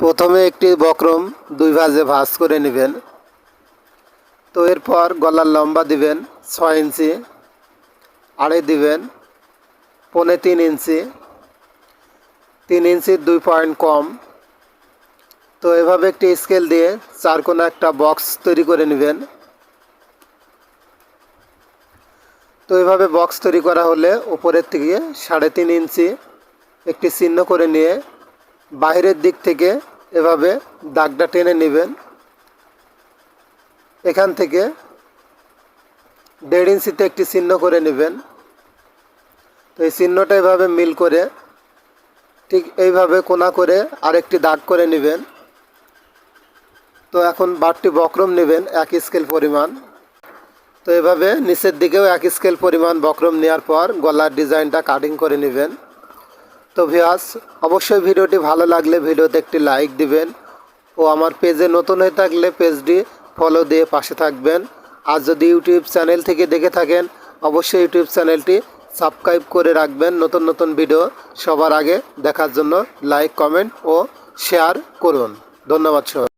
প্রথমে একটি বক্রম দুই ভাজে ভাঁজ করে নেবেন। তো এরপর গলার লম্বা দিবেন ছয় ইঞ্চি, আড়াই দিবেন পৌনে তিন ইঞ্চি, তিন ইঞ্চির দুই পয়েন্ট কম। তো এভাবে একটি স্কেল দিয়ে চার কোনো একটা বক্স তৈরি করে নেবেন। তো এভাবে বক্স তৈরি করা হলে উপরের থেকে সাড়ে তিন ইঞ্চি একটি চিহ্ন করে নিয়ে বাইরের দিক থেকে এভাবে দাগটা টেনে নেবেন। এখান থেকে দেড় ইঞ্চিতে একটি চিহ্ন করে নেবেন। তো এই চিহ্নটা এভাবে মিল করে ঠিক এইভাবে কোনা করে আরেকটি দাগ করে নেবেন। তো এখন বারটি বক্রম নেবেন এক স্কেল পরিমাণ। তো এভাবে নিচের দিকেও এক স্কেল পরিমাণ বক্রম নেওয়ার পর গলার ডিজাইনটা কাটিং করে নেবেন। তো ভিয়াস অবশ্যই ভিডিওটি ভালো লাগলে ভিডিওতে একটি লাইক দিবেন ও আমার পেজে নতুন হয়ে থাকলে পেজটি ফলো দিয়ে পাশে থাকবেন। আর যদি ইউটিউব চ্যানেল থেকে দেখে থাকেন, অবশ্যই ইউটিউব চ্যানেলটি সাবস্ক্রাইব করে রাখবেন। নতুন নতুন ভিডিও সবার আগে দেখার জন্য লাইক কমেন্ট ও শেয়ার করুন। ধন্যবাদ সবাই।